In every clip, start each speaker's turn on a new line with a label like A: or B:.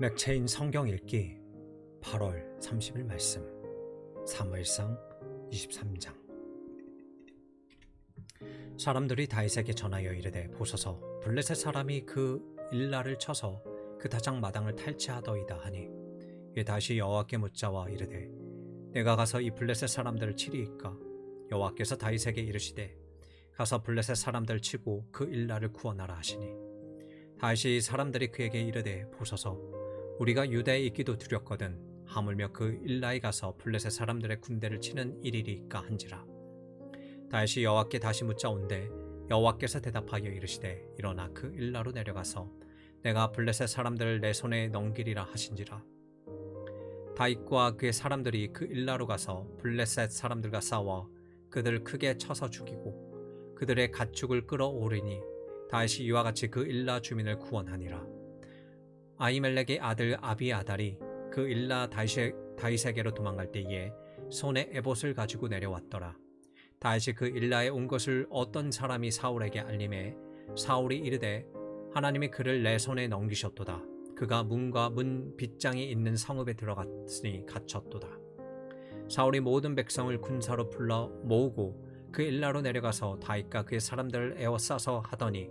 A: 맥체인 성경 읽기 8월 30일 말씀 사무엘상 23장. 사람들이 다윗에게 전하여 이르되 보소서 블레셋 사람이 그 일라를 쳐서 그 다장 마당을 탈취하더이다 하니 이에 다시 여호와께 묻자와 이르되 내가 가서 이 블레셋 사람들을 치리이까? 여호와께서 다윗에게 이르시되 가서 블레셋 사람들 치고 그 일라를 구원하라 하시니. 다시 사람들이 그에게 이르되 보소서 우리가 유다에 있기도 두렵거든 하물며 그 일라에 가서 블레셋 사람들의 군대를 치는 일이리까 한지라. 다시 여호와께 다시 묻자온데 여호와께서 대답하여 이르시되 일어나 그 일라로 내려가서 내가 블레셋 사람들을 내 손에 넘기리라 하신지라. 다윗과 그의 사람들이 그 일라로 가서 블레셋 사람들과 싸워 그들을 크게 쳐서 죽이고 그들의 가축을 끌어오르니 다시 이와 같이 그 일라 주민을 구원하니라 아이멜렉의 아들 아비아달이 그 일라 다윗에게로 도망갈 때에 손에 에봇을 가지고 내려왔더라. 다윗이 그 일라에 온 것을 어떤 사람이 사울에게 알림해 사울이 이르되 하나님이 그를 내 손에 넘기셨도다. 그가 문과 문 빗장이 있는 성읍에 들어갔으니 갇혔도다. 사울이 모든 백성을 군사로 불러 모으고 그 일라로 내려가서 다윗과 그의 사람들을 에워싸서 하더니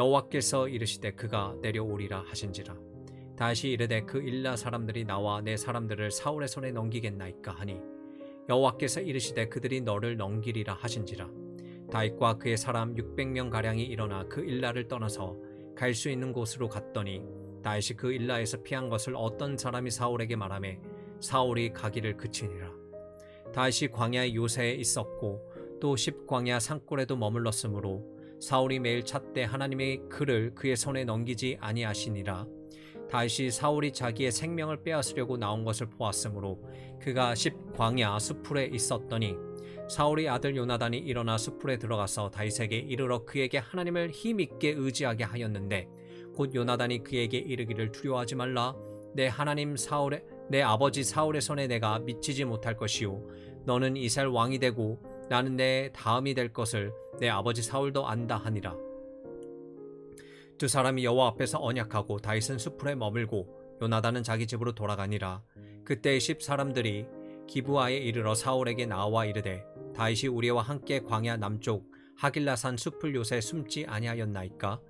A: 여호와께서 이르시되 그가 내려오리라 하신지라. 다시 이르되 그 일라 사람들이 나와 내 사람들을 사울의 손에 넘기겠나이까 하니 여호와께서 이르시되 그들이 너를 넘기리라 하신지라. 다윗과 그의 사람 600명 가량이 일어나 그 일라를 떠나서 갈 수 있는 곳으로 갔더니 다윗이 그 일라에서 피한 것을 어떤 사람이 사울에게 말하매 사울이 가기를 그치니라. 다윗이 광야 요새에 있었고 또 십광야 산골에도 머물렀으므로 사울이 매일 찾되 하나님의 그를 그의 손에 넘기지 아니하시니라. 다윗이 사울이 자기의 생명을 빼앗으려고 나온 것을 보았으므로 그가 십광야 수풀에 있었더니 사울이 아들 요나단이 일어나 수풀에 들어가서 다윗에게 이르러 그에게 하나님을 힘있게 의지하게 하였는데 곧 요나단이 그에게 이르기를 두려워하지 말라 내 하나님 사울의 내 아버지 사울의 손에 내가 미치지 못할 것이요 너는 이스라엘 왕이 되고 나는 내 다음이 될 것을 내 아버지 사울도 안다 하니라. 두 사람이 여호와 앞에서 언약하고 다윗은 수풀에 머물고 요나단은 자기 집으로 돌아가니라. 그때 십 사람들이 기부아에 이르러 사울에게 나와 이르되 다윗이 우리와 함께 광야 남쪽 하길라산 숲을 요새 숨지 아니하였나이까?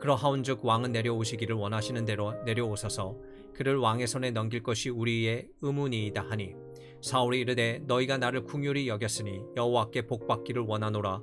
A: 그러하온즉 왕은 내려오시기를 원하시는 대로 내려오소서 그를 왕의 손에 넘길 것이 우리의 의문이이다 하니 사울이 이르되 너희가 나를 궁휼히 여겼으니 여호와께 복받기를 원하노라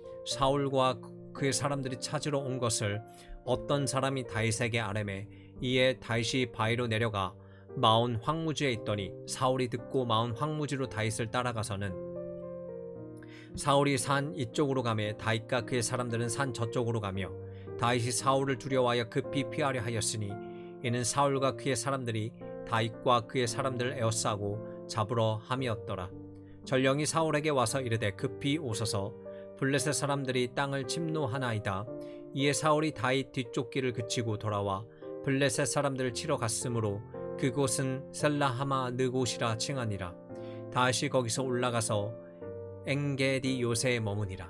A: 사울과 그의 사람들이 찾으러 온 것을 어떤 사람이 다윗에게 아뢰매 이에 다윗이 바위로 내려가 마온 황무지에 있더니 사울이 듣고 마온 황무지로 다윗을 따라가서는 사울이 산 이쪽으로 가며 다윗과 그의 사람들은 산 저쪽으로 가며 다윗이 사울을 두려워하여 급히 피하려 하였으니 이는 사울과 그의 사람들이 다윗과 그의 사람들을 에워싸고 잡으러 함이었더라. 전령이 사울에게 와서 이르되 급히 오소서 블레셋 사람들이 땅을 침노하나이다. 이에 사울이 다윗 뒤쪽 길을 그치고 돌아와 블레셋 사람들을 치러 갔으므로 그곳은 셀라하마 느곳이라 칭하니라. 다시 거기서 올라가서 엥게디 요새에 머무니라.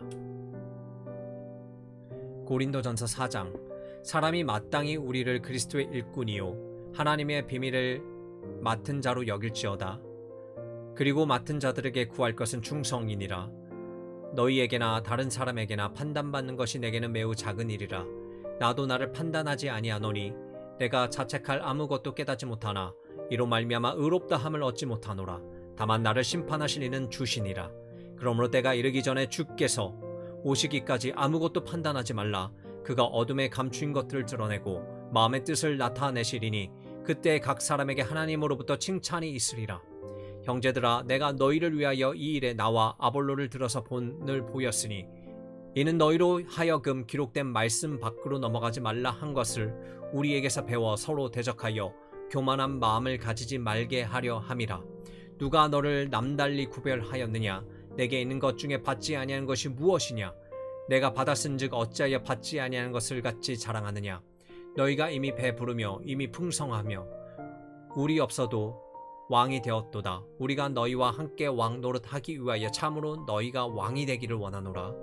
A: 고린도전서 4장 사람이 마땅히 우리를 그리스도의 일꾼이요 하나님의 비밀을 맡은 자로 여길지어다. 그리고 맡은 자들에게 구할 것은 충성이니라. 너희에게나 다른 사람에게나 판단받는 것이 내게는 매우 작은 일이라. 나도 나를 판단하지 아니하노니 내가 자책할 아무것도 깨닫지 못하나 이로 말미암아 의롭다 함을 얻지 못하노라. 다만 나를 심판하실 이는 주시니라. 그러므로 때가 이르기 전에 주께서 오시기까지 아무것도 판단하지 말라. 그가 어둠에 감추인 것들을 드러내고 마음의 뜻을 나타내시리니 그때 각 사람에게 하나님으로부터 칭찬이 있으리라 형제들아 내가 너희를 위하여 이 일에 나와 아볼로를 들어서 본을 보였으니 이는 너희로 하여금 기록된 말씀 밖으로 넘어가지 말라 한 것을 우리에게서 배워 서로 대적하여 교만한 마음을 가지지 말게 하려 함이라. 누가 너를 남달리 구별하였느냐? 내게 있는 것 중에 받지 아니하는 것이 무엇이냐? 내가 받았은즉 어찌하여 받지 아니하는 것을 같이 자랑하느냐? 너희가 이미 배부르며 이미 풍성하며 우리 없어도 왕이 되었도다. 우리가 너희와 함께 왕 노릇하기 위하여 참으로 너희가 왕이 되기를 원하노라.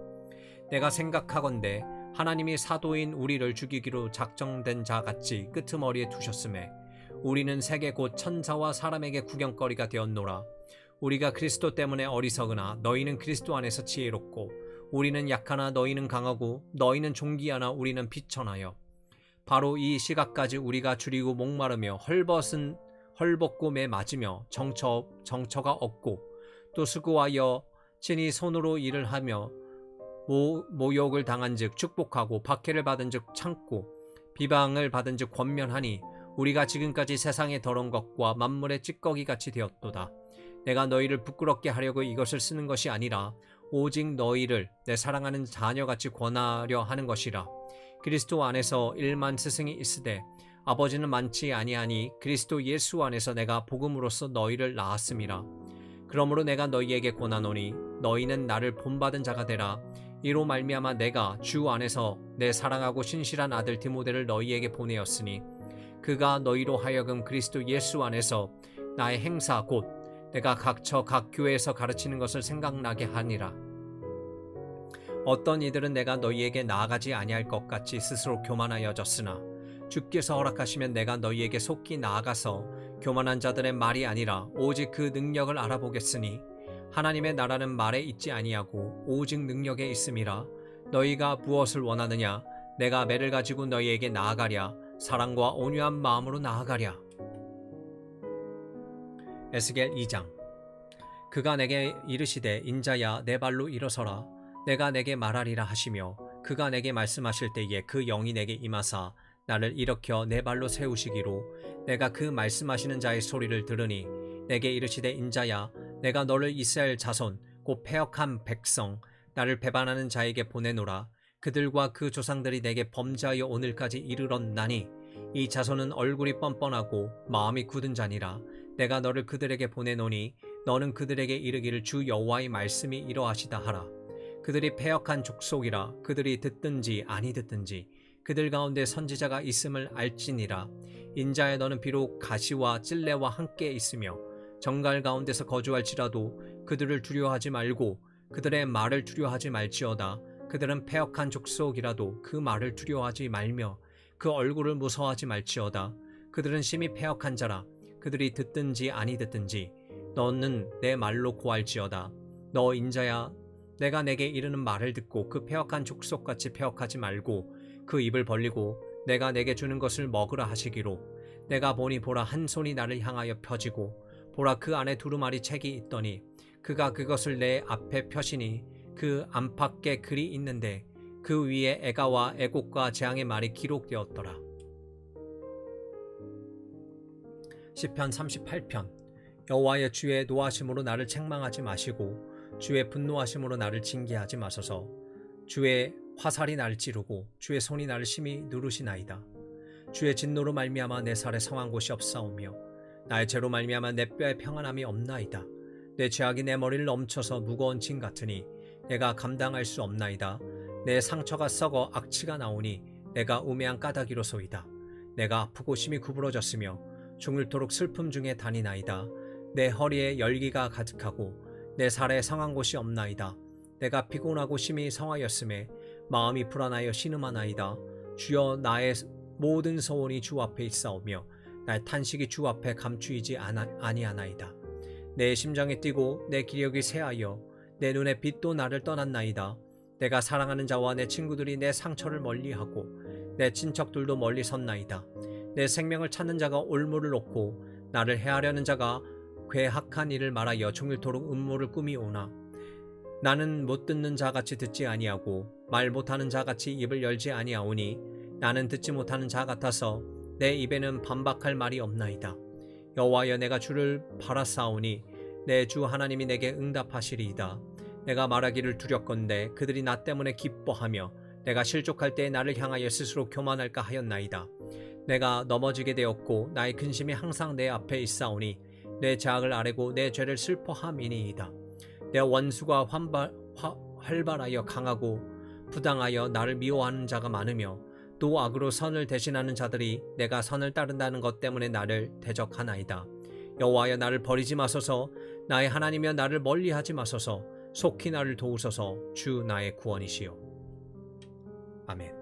A: 내가 생각하건대 하나님이 사도인 우리를 죽이기로 작정된 자 같이 끄트머리에 두셨음에 우리는 세계 곧 천사와 사람에게 구경거리가 되었노라. 우리가 그리스도 때문에 어리석으나 너희는 그리스도 안에서 지혜롭고 우리는 약하나 너희는 강하고 너희는 존귀하나 우리는 비천하여. 바로 이 시각까지 우리가 줄이고 목마르며 헐벗은 헐벗고 매 맞으며 정처 정처가 없고 또 수고하여 친히 손으로 일을 하며 모, 모욕을 당한 즉 축복하고 박해를 받은 즉 참고 비방을 받은 즉 권면하니 우리가 지금까지 세상의 더러운 것과 만물의 찌꺼기 같이 되었도다. 내가 너희를 부끄럽게 하려고 이것을 쓰는 것이 아니라 오직 너희를 내 사랑하는 자녀같이 권하려 하는 것이라. 그리스도 안에서 일만 스승이 있으되 아버지는 많지 아니하니 그리스도 예수 안에서 내가 복음으로써 너희를 낳았음이라. 그러므로 내가 너희에게 권하노니 너희는 나를 본받은 자가 되라. 이로 말미암아 내가 주 안에서 내 사랑하고 신실한 아들 디모데를 너희에게 보내었으니 그가 너희로 하여금 그리스도 예수 안에서 나의 행사 곧 내가 각처 각 교회에서 가르치는 것을 생각나게 하니라. 어떤 이들은 내가 너희에게 나아가지 아니할 것 같이 스스로 교만하여졌으나 주께서 허락하시면 내가 너희에게 속히 나아가서 교만한 자들의 말이 아니라 오직 그 능력을 알아보겠으니 하나님의 나라는 말에 있지 아니하고 오직 능력에 있음이라 너희가 무엇을 원하느냐? 내가 매를 가지고 너희에게 나아가랴. 사랑과 온유한 마음으로 나아가랴. 에스겔 2장. 그가 내게 이르시되 인자야 내 발로 일어서라. 내가 내게 말하리라 하시며 그가 내게 말씀하실 때에 그 영이 내게 임하사 나를 일으켜 내 발로 세우시기로 내가 그 말씀하시는 자의 소리를 들으니 내게 이르시되 인자야 내가 너를 이스라엘 자손 곧 패역한 백성 나를 배반하는 자에게 보내노라. 그들과 그 조상들이 내게 범죄하여 오늘까지 이르렀나니 이 자손은 얼굴이 뻔뻔하고 마음이 굳은 자니라. 내가 너를 그들에게 보내노니 너는 그들에게 이르기를 주 여호와의 말씀이 이러하시다 하라. 그들이 패역한 족속이라 그들이 듣든지 아니 듣든지 그들 가운데 선지자가 있음을 알지니라. 인자에 너는 비록 가시와 찔레와 함께 있으며 정갈 가운데서 거주할지라도 그들을 두려워하지 말고 그들의 말을 두려워하지 말지어다. 그들은 패역한 족속이라도 그 말을 두려워하지 말며 그 얼굴을 무서워하지 말지어다. 그들은 심히 패역한 자라. 그들이 듣든지 아니 듣든지 너는 내 말로 고할지어다. 너 인자야 내가 내게 이르는 말을 듣고 그 패역한 족속같이 패역하지 말고 그 입을 벌리고 내가 내게 주는 것을 먹으라 하시기로 내가 보니 보라 한 손이 나를 향하여 펴지고 보라 그 안에 두루마리 책이 있더니 그가 그것을 내 앞에 펴시니 그 안팎에 글이 있는데 그 위에 애가와 애곡과 재앙의 말이 기록되었더라. 시편 38편 여호와의 주의 노하심으로 나를 책망하지 마시고 주의 분노하심으로 나를 징계하지 마소서 주의 화살이 나를 찌르고 주의 손이 나를 심히 누르시나이다. 주의 진노로 말미암아 내 살에 성한 곳이 없사오며 나의 죄로 말미암아 내 뼈에 평안함이 없나이다. 내 죄악이 내 머리를 넘쳐서 무거운 짐 같으니 내가 감당할 수 없나이다. 내 상처가 썩어 악취가 나오니 내가 우매한 까닭이로소이다. 내가 아프고 심히 구부러졌으며 중을토록 슬픔 중에 다니나이다. 내 허리에 열기가 가득하고 내 살에 성한 곳이 없나이다. 내가 피곤하고 심히 성하였음에 마음이 불안하여 신음하나이다. 주여 나의 모든 소원이 주 앞에 있사오며 나의 탄식이 주 앞에 감추이지 아니하나이다. 내 심장이 뛰고 내 기력이 쇠하여 내 눈의 빛도 나를 떠났나이다. 내가 사랑하는 자와 내 친구들이 내 상처를 멀리하고 내 친척들도 멀리 섰나이다. 내 생명을 찾는 자가 올무를 놓고 나를 해하려는 자가 괴악한 일을 말하여 종일토록 음모를 꾸미오나 나는 못 듣는 자같이 듣지 아니하고 말 못하는 자같이 입을 열지 아니하오니 나는 듣지 못하는 자 같아서 내 입에는 반박할 말이 없나이다. 여호와여 내가 주를 바라사오니 내 주 하나님이 내게 응답하시리이다. 내가 말하기를 두렵건대 그들이 나 때문에 기뻐하며 내가 실족할 때 나를 향하여 스스로 교만할까 하였나이다. 내가 넘어지게 되었고 나의 근심이 항상 내 앞에 있사오니 내 자악을 아뢰고 내 죄를 슬퍼함이니이다. 내 원수가 환발, 화, 활발하여 강하고 부당하여 나를 미워하는 자가 많으며 또 악으로 선을 대신하는 자들이 내가 선을 따른다는 것 때문에 나를 대적하나이다. 여호와여 나를 버리지 마소서 나의 하나님여 나를 멀리하지 마소서 속히 나를 도우소서 주 나의 구원이시요. 아멘.